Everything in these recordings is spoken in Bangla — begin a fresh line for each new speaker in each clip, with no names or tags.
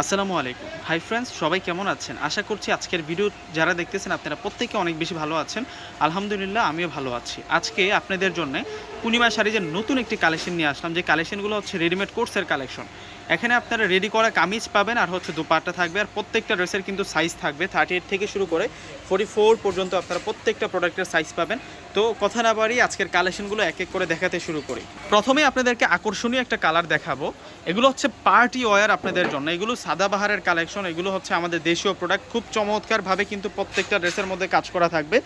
আসসালামু আলাইকুম। হাই ফ্রেন্ডস সবাই কেমন আছেন? আশা করছি আজকের ভিডিও যারা দেখতেছেন আপনারা প্রত্যেকে অনেক বেশি ভালো আছেন। আলহামদুলিল্লাহ, আমিও ভালো আছি। আজকে আপনাদের জন্য পূর্ণিমা শাড়িজের নতুন একটি কালেকশন নিয়ে আসলাম, যে কালেকশনগুলো হচ্ছে রেডিমেড কোর্সের কালেকশন এখানে আপনারা রেডি করা কামিজ পাবেন আর হচ্ছে দুপাট্টা থাকবে আর প্রত্যেকটা ড্রেসের কিন্তু সাইজ থাকবে। থার্টি এইট থেকে শুরু করে ফোর্টি ফোর পর্যন্ত আপনারা প্রত্যেকটা প্রোডাক্টের সাইজ পাবেন। তো কথা না বাড়ি আজকের কালেকশনগুলো এক এক করে দেখাতে শুরু করি। প্রথমে আপনাদেরকে আকর্ষণীয় একটা কালার দেখাবো। এগুলো হচ্ছে পার্টি ওয়ার আপনাদের জন্য। এগুলো সাদাবাহারের কালেকশন এগুলো হচ্ছে আমাদের দেশীয় প্রোডাক্ট খুব চমৎকারভাবে কিন্তু প্রত্যেকটা ড্রেসের মধ্যে কাজ করা থাকবে।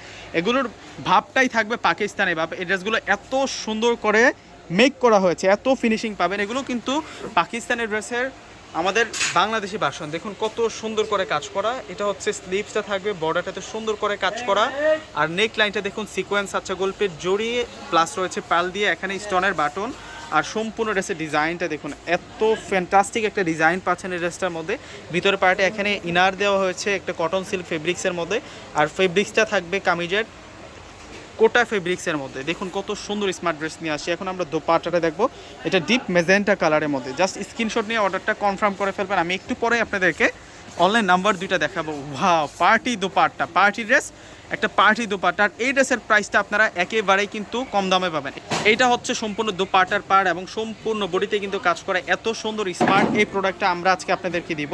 এগুলোর ভাবটাই থাকবে পাকিস্তানি ভাব। এই ড্রেসগুলো এত সুন্দর করে মেক করা হয়েছে, এত ফিনিশিং পাবেন। এগুলো কিন্তু পাকিস্তানের ড্রেসের আমাদের বাংলাদেশি ভাষণ দেখুন কত সুন্দর করে কাজ করা। এটা হচ্ছে স্লিভসটা থাকবে বর্ডারটাতে সুন্দর করে কাজ করা। আর নেক লাইনটা দেখুন সিকোয়েন্স আচ্ছা গল্পের জড়িয়ে প্লাস রয়েছে পাল দিয়ে, এখানে স্টোনের বাটন। আর সম্পূর্ণ ড্রেসের ডিজাইনটা দেখুন, এত ফ্যান্টাস্টিক একটা ডিজাইন পাচ্ছেন এই ড্রেসটার মধ্যে। ভিতরে পার্টে এখানে ইনার দেওয়া হয়েছে একটা কটন সিল্ক ফেব্রিক্সের মধ্যে, আর ফেব্রিক্সটা থাকবে কামিজের কোটা ফেব্রিক্সের মধ্যে। দেখুন কত সুন্দর স্মার্ট ড্রেস নিয়ে আসি এখন আমরা দোপাট্টাটা দেখব। এটা ডিপ মেজেন্টা কালারের মধ্যে। জাস্ট স্ক্রিনশট নিয়ে অর্ডারটা কনফার্ম করে ফেলবেন। আমি একটু পরে আপনাদেরকে অনলাইন নাম্বার দুইটা দেখাবো। Wow party dupatta party dress একটা পার্টি দোপাট্টা আর এই ড্রেসের প্রাইসটা আপনারা একেবারেই কিন্তু কম দামে পাবেন। এইটা হচ্ছে সম্পূর্ণ দোপাট্টার পার্ট এবং সম্পূর্ণ বডিতে কিন্তু কাজ করে এত সুন্দর স্মার্ট এই প্রোডাক্টটা আমরা আজকে আপনাদেরকে দিব,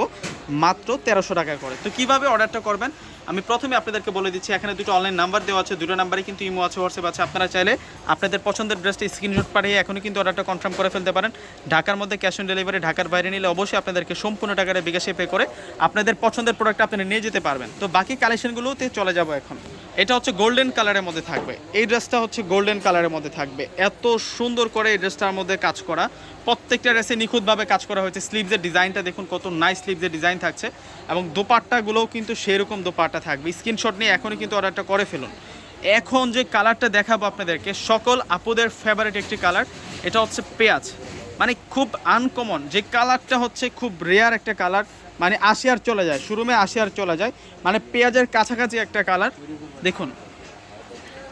মাত্র তেরোশো টাকা করে। তো কীভাবে অর্ডারটা করবেন? আমি প্রথমে আপনাদেরকে বলে দিচ্ছি, এখানে দুটো অনলাইন নাম্বার দেওয়া আছে, দুটো নাম্বারে কিন্তু ইমো আছে, হোয়াটসঅ্যাপ আছে। আপনারা চাইলে আপনাদের পছন্দের ড্রেসটি স্ক্রিনশট পাঠিয়ে এখনই কিন্তু অর্ডারটা কনফার্ম করে ফেলতে পারেন। ঢাকার মধ্যে ক্যাশ অন ডেলিভারি ঢাকার বাইরে নিলে অবশ্যই আপনাদেরকে সম্পূর্ণ টাকাটা বিকাশে পে করে আপনাদের পছন্দের প্রোডাক্ট আপনারা নিয়ে যেতে পারবেন। তো বাকি কালেকশনগুলোতে চলে যাব এখন। এটা হচ্ছে গোল্ডেন কালারের মধ্যে থাকবে। এই ড্রেসটা হচ্ছে গোল্ডেন কালারের মধ্যে থাকবে। এত সুন্দর করে এই ড্রেসটার মধ্যে কাজ করা। প্রত্যেকটা ড্রেসে নিখুঁতভাবে কাজ করা হয়েছে। স্লিভসের ডিজাইনটা দেখুন, কত নাইস স্লিভসের ডিজাইন থাকছে। এবং দোপাট্টাগুলোও কিন্তু সেরকম দোপাট্টা থাকবে। স্ক্রিনশট নিয়ে এখনই কিন্তু অর্ডারটা করে ফেলুন। এখন যে কালারটা দেখাবো আপনাদেরকে, সকল আপুদের ফেভারিট একটি কালার এটা হচ্ছে পেঁয়াজ। মানে খুব আনকমন যে কালারটা হচ্ছে খুব রেয়ার একটা কালার মানে আশি আর চলে যায় শুরুমে আশি আর চলে যায়। মানে পেঁয়াজের কাছাকাছি একটা কালার দেখুন।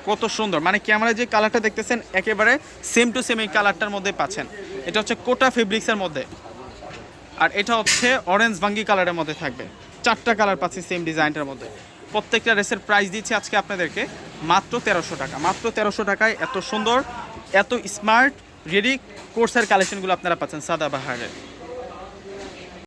কত সুন্দর মানে ক্যামেরায় যে কালারটা দেখতেছেন, একেবারে সেম টু সেম এই কালারটার মধ্যে পাচ্ছেন। এটা হচ্ছে কোটা ফেব্রিক্সের মধ্যে। আর এটা হচ্ছে অরেঞ্জ ভাঙ্গি কালারের মধ্যে থাকবে। চারটা কালার পাচ্ছি সেম ডিজাইনটার মধ্যে। প্রত্যেকটা ড্রেসের প্রাইস দিচ্ছি আজকে আপনাদেরকে মাত্র তেরোশো টাকা। মাত্র তেরোশো টাকায় এত সুন্দর, এত স্মার্ট রেডি কোর্সের কালেকশনগুলো আপনারা পাচ্ছেন সাদা বাহারের।